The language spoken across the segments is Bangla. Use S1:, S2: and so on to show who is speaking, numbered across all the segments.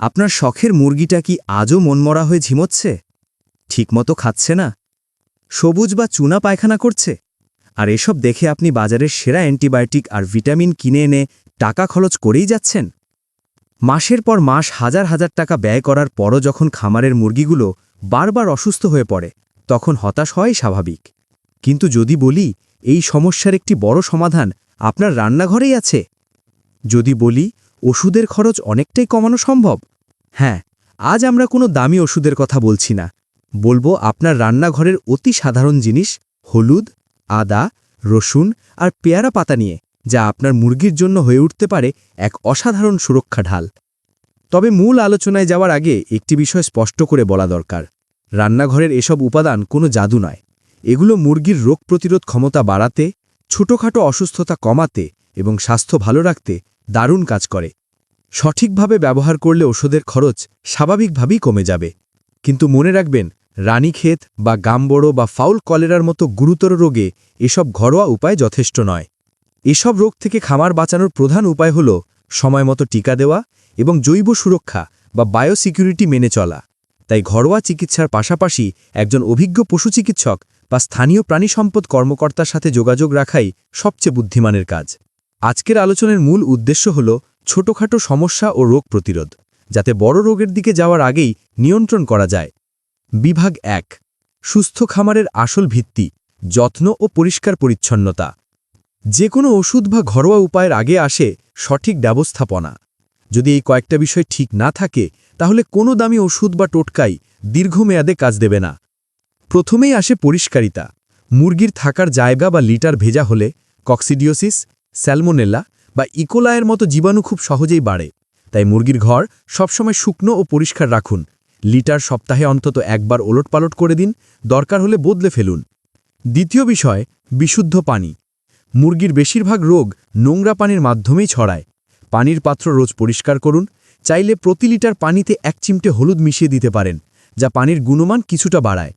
S1: আপনার শখের মুরগিটা কি আজও মনমরা হয়ে ঝিমোচ্ছে? ঠিকমতো খাচ্ছে না। সবুজ বা চুনা পায়খানা করছে। আর এসব দেখে আপনি বাজারের সেরা অ্যান্টিবায়োটিক আর ভিটামিন কিনে এনে টাকা খরচ করেই যাচ্ছেন। মাসের পর মাস হাজার হাজার টাকা ব্যয় করার পরও যখন খামারের মুরগিগুলো বারবার অসুস্থ হয়ে পড়ে, তখন হতাশ হয় স্বাভাবিক। কিন্তু যদি বলি, এই সমস্যার একটি বড় সমাধান আপনার রান্নাঘরেই আছে। যদি বলি, ওষুধের খরচ অনেকটাই কমানো সম্ভব। হ্যাঁ আজ আমরা কোনো দামি ওষুধের কথা বলছি না। বলব আপনার রান্নাঘরের অতি সাধারণ জিনিস হলুদ, আদা, রসুন আর পেয়ারা পাতা নিয়ে, যা আপনার মুরগির জন্য হয়ে উঠতে পারে এক অসাধারণ সুরক্ষা ঢাল। তবে মূল আলোচনায় যাওয়ার আগে একটি বিষয় স্পষ্ট করে বলা দরকার। রান্নাঘরের এসব উপাদান কোনো জাদু নয়। এগুলো মুরগির রোগ প্রতিরোধ ক্ষমতা বাড়াতে, ছোটখাটো অসুস্থতা কমাতে এবং স্বাস্থ্য ভালো রাখতে দারুণ কাজ করে। সঠিকভাবে ব্যবহার করলে ওষুধের খরচ স্বাভাবিকভাবেই কমে যাবে। কিন্তু মনে রাখবেন, রানীক্ষেত বা গামবড়ো বা ফাউল কলেরার মতো গুরুতর রোগে এসব ঘরোয়া উপায় যথেষ্ট নয়। এসব রোগ থেকে খামার বাঁচানোর প্রধান উপায় হল সময়মতো টিকা দেওয়া এবং জৈব সুরক্ষা বা বায়োসিকিউরিটি মেনে চলা। তাই ঘরোয়া চিকিৎসার পাশাপাশি একজন অভিজ্ঞ পশু চিকিৎসক বা স্থানীয় প্রাণী সম্পদ কর্মকর্তার সাথে যোগাযোগ রাখাই সবচেয়ে বুদ্ধিমানের কাজ। আজকের আলোচনার মূল উদ্দেশ্য হল ছোটখাটো সমস্যা ও রোগ প্রতিরোধ, যাতে বড় রোগের দিকে যাওয়ার আগেই নিয়ন্ত্রণ করা যায়। বিভাগ এক, সুস্থ খামারের আসল ভিত্তি, যত্ন ও পরিষ্কার পরিচ্ছন্নতা। যে কোনো ওষুধ বা ঘরোয়া উপায়ের আগে আসে সঠিক ব্যবস্থাপনা। যদি এই কয়েকটা বিষয় ঠিক না থাকে, তাহলে কোনো দামি ওষুধ বা টোটকাই দীর্ঘমেয়াদে কাজ দেবে না। প্রথমেই আসে পরিষ্কারিতা। মুরগির থাকার জায়গা বা লিটার ভেজা হলে, কক্সিডিওসিস স্যালমোনেল্লা বা ইকোলায়ের মতো জীবাণু খুব সহজেই বাড়ে। তাই মুরগির ঘর সবসময় শুকনো ও পরিষ্কার রাখুন। লিটার সপ্তাহে অন্তত একবার ওলটপালট করে দিন, দরকার হলে বদলে ফেলুন। দ্বিতীয় বিষয়, বিশুদ্ধ পানি। মুরগির বেশিরভাগ রোগ নোংরা পানির মাধ্যমেই ছড়ায়। পানির পাত্র রোজ পরিষ্কার করুন, চাইলে প্রতি লিটার পানিতে এক চিমটে হলুদ মিশিয়ে দিতে পারেন, যা পানির গুণমান কিছুটা বাড়ায়।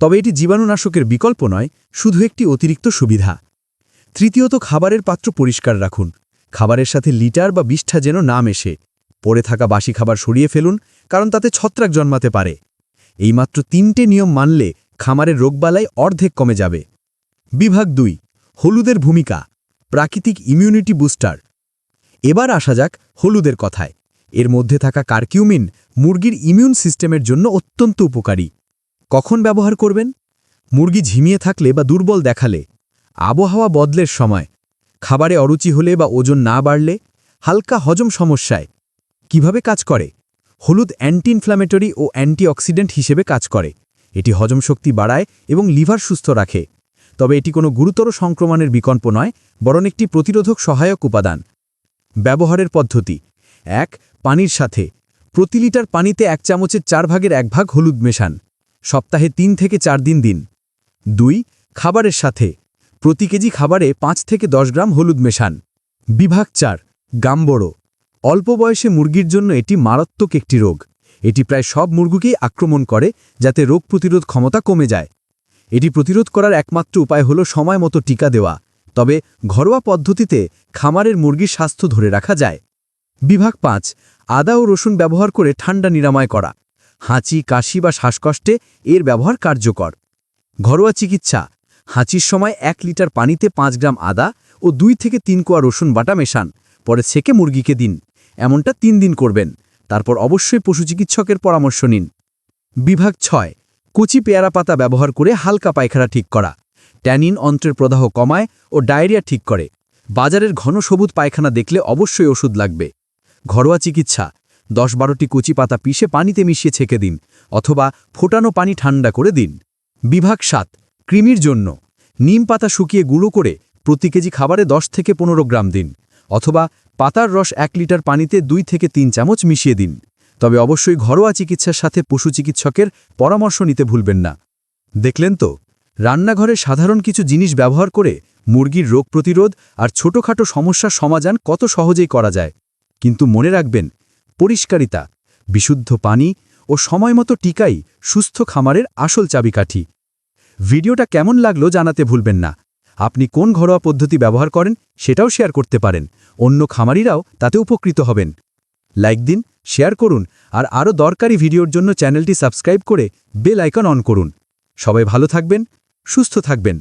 S1: তবে এটি জীবাণুনাশকের বিকল্প নয়, শুধু একটি অতিরিক্ত সুবিধা। তৃতীয়ত খাবারের পাত্র পরিষ্কার রাখুন। খাবারের সাথে লিটার বা বিষ্ঠা যেন না মেশে। পড়ে থাকা বাসি খাবার সরিয়ে ফেলুন, কারণ তাতে ছত্রাক জন্মাতে পারে। এইমাত্র তিনটে নিয়ম মানলে খামারের রোগবালাই অর্ধেক কমে যাবে। বিভাগ দুই, হলুদের ভূমিকা, প্রাকৃতিক ইমিউনিটি বুস্টার। এবার আসা যাক হলুদের কথায়। এর মধ্যে থাকা কার্কিউমিন মুরগির ইমিউন সিস্টেমের জন্য অত্যন্ত উপকারী। কখন ব্যবহার করবেন? মুরগি ঝিমিয়ে থাকলে বা দুর্বল দেখালে। আবহাওয়া বদলের সময়। খাবারে অরুচি হলে বা ওজন না বাড়লে হালকা হজম সমস্যায়। কীভাবে কাজ করে? হলুদ অ্যান্টি ইনফ্ল্যামেটরি ও অ্যান্টিঅক্সিডেন্ট হিসেবে কাজ করে। এটি হজম শক্তি বাড়ায় এবং লিভার সুস্থ রাখে। তবে এটি কোনো গুরুতর সংক্রমণের বিকল্প নয়, বরং একটি প্রতিরোধক সহায়ক উপাদান। ব্যবহারের পদ্ধতি। এক, পানির সাথে। প্রতি লিটার পানিতে এক চামচের চার ভাগের এক ভাগ হলুদ মেশান। সপ্তাহে তিন থেকে চার দিন দিন। দুই, খাবারের সাথে। প্রতি কেজি খাবারে পাঁচ থেকে দশ গ্রাম হলুদ মেশান। বিভাগ চার, গাম্বড়ো। অল্প বয়সে মুরগির জন্য এটি মারাত্মক একটি রোগ। এটি প্রায় সব মুরগুকেই আক্রমণ করে, যাতে রোগ প্রতিরোধ ক্ষমতা কমে যায়। এটি প্রতিরোধ করার একমাত্র উপায় হল সময় মতো টিকা দেওয়া। তবে ঘরোয়া পদ্ধতিতে খামারের মুরগির স্বাস্থ্য ধরে রাখা যায়। বিভাগ পাঁচ, আদা ও রসুন ব্যবহার করে ঠান্ডা নিরাময় করা। হাঁচি, কাশি বা শ্বাসকষ্টে এর ব্যবহার কার্যকর। ঘরোয়া চিকিৎসা হাঁচির সময় এক লিটার পানিতে পাঁচ গ্রাম আদা ও দুই থেকে তিন কোয়া রসুন বাটা মেশান, পরে ছেঁকে মুরগিকে দিন। এমনটা তিন দিন করবেন। তারপর অবশ্যই পশু চিকিৎসকের পরামর্শ নিন। বিভাগ ছয়, কচি পেয়ারা পাতা ব্যবহার করে হালকা পায়খানা ঠিক করা। ট্যানিন অন্ত্রের প্রদাহ কমায় ও ডায়রিয়া ঠিক করে। বাজারের ঘন সবুজ পায়খানা দেখলে অবশ্যই ওষুধ লাগবে। ঘরোয়া চিকিৎসা, দশ বারোটি কচি পাতা পিষে পানিতে মিশিয়ে ছেঁকে দিন অথবা ফোটানো পানি ঠান্ডা করে দিন। বিভাগ সাত কৃমির জন্য নিম পাতা শুকিয়ে গুঁড়ো করে প্রতি কেজি খাবারে দশ থেকে পনেরো গ্রাম দিন, অথবা পাতার রস এক লিটার পানিতে দুই থেকে তিন চামচ মিশিয়ে দিন। তবে অবশ্যই ঘরোয়া চিকিৎসার সাথে পশু চিকিৎসকের পরামর্শ নিতে ভুলবেন না। দেখলেন তো? রান্নাঘরে সাধারণ কিছু জিনিস ব্যবহার করে মুরগির রোগ প্রতিরোধ আর ছোটখাটো সমস্যার সমাধান কত সহজেই করা যায়। কিন্তু মনে রাখবেন, পরিষ্কারিতা, বিশুদ্ধ পানি ও সময়মতো টিকাই সুস্থ খামারের আসল চাবিকাঠি। ভিডিওটা কেমন লাগল জানাতে ভুলবেন না। আপনি কোন ঘরোয়া পদ্ধতি ব্যবহার করেন সেটাও শেয়ার করতে পারেন। অন্য খামারিরাও তাতে উপকৃত হবেন। লাইক দিন, শেয়ার করুন, আর আরও দরকারি ভিডিওর জন্য চ্যানেলটি সাবস্ক্রাইব করে বেল আইকন অন করুন। সবাই ভালো থাকবেন, সুস্থ থাকবেন।